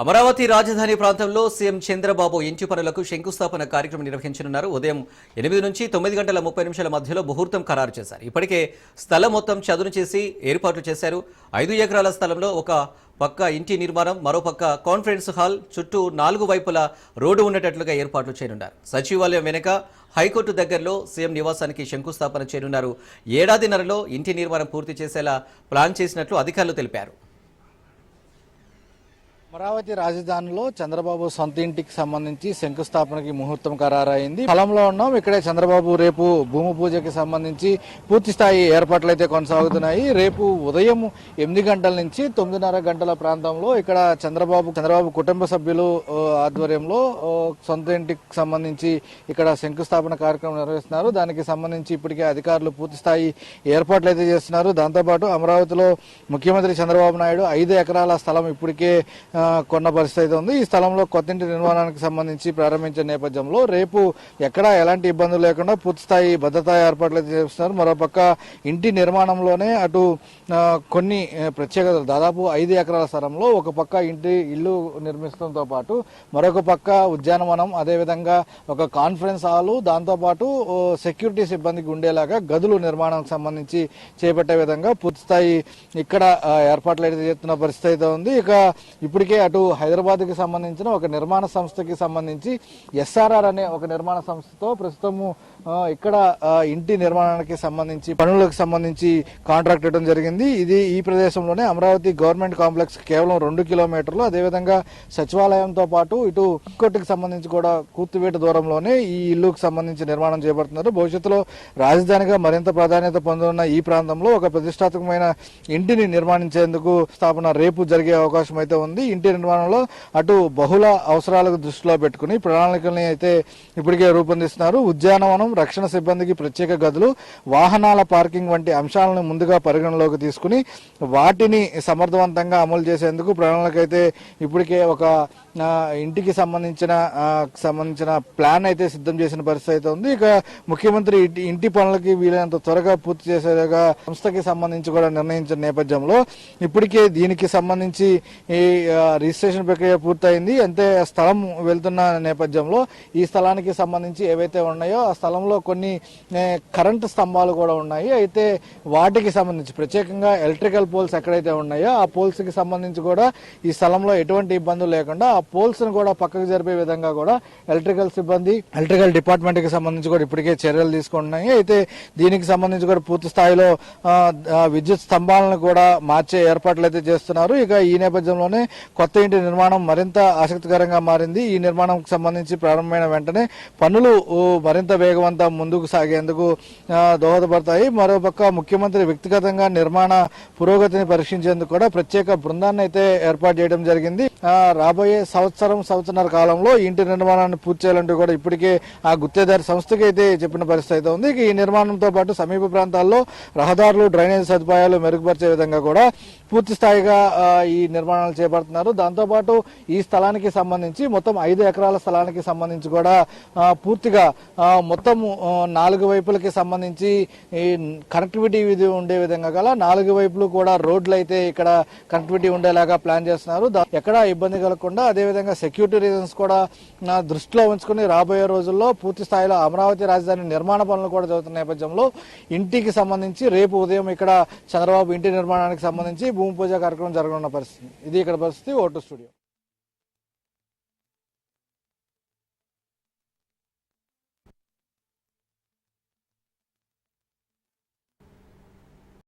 అమరావతి రాజధాని ప్రాంతంలో సీఎం చంద్రబాబు ఇంటి పనులకు శంకుస్థాపన కార్యక్రమం నిర్వహించనున్నారు. ఉదయం ఎనిమిది నుంచి తొమ్మిది గంటల ముప్పై నిమిషాల మధ్యలో ముహూర్తం ఖరారు చేశారు. ఇప్పటికే స్థలం మొత్తం చదును చేసి ఏర్పాట్లు చేశారు. ఐదు ఎకరాల స్థలంలో ఒక పక్క ఇంటి నిర్మాణం మరోపక్క కాన్ఫరెన్స్ హాల్ చుట్టూ నాలుగు వైపులా రోడ్డు ఉండేటట్లుగా ఏర్పాట్లు చేయనున్నారు. సచివాలయం వెనుక హైకోర్టు దగ్గరలో సీఎం నివాసానికి శంకుస్థాపన చేయనున్నారు. ఏడాదిన్నరలో ఇంటి నిర్మాణం పూర్తి చేసేలా ప్లాన్ చేసినట్లు అధికారులు తెలిపారు. అమరావతి రాజధానిలో చంద్రబాబు సొంత ఇంటికి సంబంధించి శంకుస్థాపనకి ముహూర్తం ఖరారైంది. స్థలంలో ఉన్నాం. ఇక్కడే చంద్రబాబు రేపు భూమి పూజకి సంబంధించి పూర్తి స్థాయి ఏర్పాట్లు అయితే కొనసాగుతున్నాయి. రేపు ఉదయం ఎనిమిది గంటల నుంచి తొమ్మిదిన్నర గంటల ప్రాంతంలో ఇక్కడ చంద్రబాబు చంద్రబాబు కుటుంబ సభ్యులు ఆధ్వర్యంలో సొంత ఇంటికి సంబంధించి ఇక్కడ శంకుస్థాపన కార్యక్రమం నిర్వహిస్తున్నారు. దానికి సంబంధించి ఇప్పటికే అధికారులు పూర్తి స్థాయి ఏర్పాట్లు అయితే చేస్తున్నారు. దాంతోపాటు అమరావతిలో ముఖ్యమంత్రి చంద్రబాబు నాయుడు ఐదు ఎకరాల స్థలం ఇప్పటికే కొన్న పరిస్థితి అయితే ఉంది. ఈ స్థలంలో కొత్త ఇంటి నిర్మాణానికి సంబంధించి ప్రారంభించే నేపథ్యంలో రేపు ఎక్కడా ఎలాంటి ఇబ్బందులు లేకుండా పూర్తి స్థాయి భద్రతా ఏర్పాట్లు అయితే చేస్తున్నారు మరోపక్క ఇంటి నిర్మాణంలోనే అటు కొన్ని ప్రత్యేకతలు దాదాపు ఐదు ఎకరాల స్థలంలో ఒక పక్క ఇంటి ఇల్లు నిర్మించడంతో పాటు మరొక పక్క ఉద్యానవనం అదేవిధంగా ఒక కాన్ఫరెన్స్ హాలు దాంతోపాటు సెక్యూరిటీ సిబ్బందికి ఉండేలాగా గదులు నిర్మాణానికి సంబంధించి చేపట్టే విధంగా పూర్తి స్థాయి ఇక్కడ ఏర్పాట్లు అయితే చేస్తున్న పరిస్థితి అయితే ఉంది. ఇక ఇప్పటికే అటు హైదరాబాద్కి సంబంధించిన ఒక నిర్మాణ సంస్థకి సంబంధించి ఎస్ఆర్ఆర్ అనే ఒక నిర్మాణ సంస్థతో ప్రస్తుతము ఇక్కడ ఇంటి నిర్మాణానికి సంబంధించి పనులకు సంబంధించి కాంట్రాక్ట్ ఇవ్వడం జరిగింది. ఇది ఈ ప్రదేశంలోనే అమరావతి గవర్నమెంట్ కాంప్లెక్స్ కేవలం రెండు కిలోమీటర్లు. అదేవిధంగా సచివాలయంతో పాటు ఇటు కోర్టుకి సంబంధించి కూడా కూర్తువేట దూరంలోనే ఈ ఇల్లుకు సంబంధించి నిర్మాణం చేపడుతున్నారు భవిష్యత్తులో రాజధానిగా మరింత ప్రాధాన్యత పొందనున్న ఈ ప్రాంతంలో ఒక ప్రతిష్టాత్మకమైన ఇంటిని నిర్మాణించేందుకు స్థాపన రేపు జరిగే అవకాశం అయితే ఉంది. ఇంటి నిర్మాణంలో అటు బహుళ అవసరాలకు దృష్టిలో పెట్టుకుని ప్రణాళికల్ని అయితే ఇప్పటికే రూపొందిస్తున్నారు. ఉద్యానవనం రక్షణ సిబ్బందికి ప్రత్యేక గదులు వాహనాల పార్కింగ్ వంటి అంశాలను ముందుగా పరిగణలోకి తీసుకుని వాటిని సమర్థవంతంగా అమలు చేసేందుకు ప్రణాళిక అయితే ఇప్పటికే ఒక ఇంటికి సంబంధించిన సంబంధించిన ప్లాన్ అయితే సిద్ధం చేసిన పరిస్థితి అయితే ఉంది. ఇక ముఖ్యమంత్రి ఇంటి- ఇంటి పనులకి వీలైనంత త్వరగా పూర్తి చేసేలాగా సంస్థకి సంబంధించి కూడా నిర్ణయించిన నేపథ్యంలో ఇప్పటికే దీనికి సంబంధించి ఈ రిజిస్ట్రేషన్ ప్రక్రియ పూర్తయింది. అంతే స్థలం వెళ్తున్న నేపథ్యంలో ఈ స్థలానికి సంబంధించి ఏవైతే ఉన్నాయో ఆ స్థలంలో కొన్ని కరెంటు స్తంభాలు కూడా ఉన్నాయి. అయితే వాటికి సంబంధించి ప్రత్యేకంగా ఎలక్ట్రికల్ పోల్స్ ఎక్కడైతే ఉన్నాయో ఆ పోల్స్కి సంబంధించి కూడా ఈ స్థలంలో ఎటువంటి ఇబ్బందులు లేకుండా ఆ పోల్స్ను కూడా పక్కకు జరిపే విధంగా కూడా ఎలక్ట్రికల్ సిబ్బంది ఎలక్ట్రికల్ డిపార్ట్మెంట్కి సంబంధించి కూడా ఇప్పటికే చర్యలు తీసుకుంటున్నాయి. అయితే దీనికి సంబంధించి కూడా పూర్తి స్థాయిలో విద్యుత్ స్తంభాలను కూడా మార్చే ఏర్పాట్లు అయితే చేస్తున్నారు. ఇక ఈ నేపథ్యంలోనే కొత్త ఇంటి నిర్మాణం మరింత ఆసక్తికరంగా మారింది. ఈ నిర్మాణంకి సంబంధించి ప్రారంభమైన వెంటనే పనులు మరింత వేగవంతం ముందుకు సాగేందుకు దోహదపడతాయి. మరోపక్క ముఖ్యమంత్రి వ్యక్తిగతంగా నిర్మాణ పురోగతిని పరీక్షించేందుకు కూడా ప్రత్యేక బృందాన్ని అయితే ఏర్పాటు చేయడం జరిగింది. రాబోయే సంవత్సరం సంవత్సరాల కాలంలో ఇంటి నిర్మాణాన్ని పూర్తి చేయాలంటూ కూడా ఇప్పటికే ఆ గుత్తేదారి సంస్థకి అయితే చెప్పిన పరిస్థితి అయితే ఉంది. ఈ నిర్మాణంతో పాటు సమీప ప్రాంతాల్లో రహదారులు డ్రైనేజ్ సదుపాయాలు మెరుగుపరిచే విధంగా కూడా పూర్తి స్థాయిగా ఈ నిర్మాణాలు చేపడుతున్నారు. దాంతోపాటు ఈ స్థలానికి సంబంధించి మొత్తం ఐదు ఎకరాల స్థలానికి సంబంధించి కూడా పూర్తిగా మొత్తం నాలుగు వైపులకి సంబంధించి కనెక్టివిటీ ఇది ఉండే విధంగా గల నాలుగు వైపులు కూడా రోడ్లు అయితే ఇక్కడ కనెక్టివిటీ ఉండేలాగా ప్లాన్ చేస్తున్నారు. ఎక్కడ ఎక్కడా ఇబ్బంది కలగకుండా అదేవిధంగా సెక్యూరిటీ రీజన్స్ కూడా నా దృష్టిలో ఉంచుకుని రాబోయే రోజుల్లో పూర్తి స్థాయిలో అమరావతి రాజధాని నిర్మాణ పనులు కూడా జరుగుతున్న నేపథ్యంలో ఇంటికి సంబంధించి రేపు ఉదయం ఇక్కడ చంద్రబాబు ఇంటి నిర్మాణానికి సంబంధించి భూమి పూజ కార్యక్రమం జరగనున్న పరిస్థితి. ఇది ఇక్కడ పరిస్థితి. Auto studio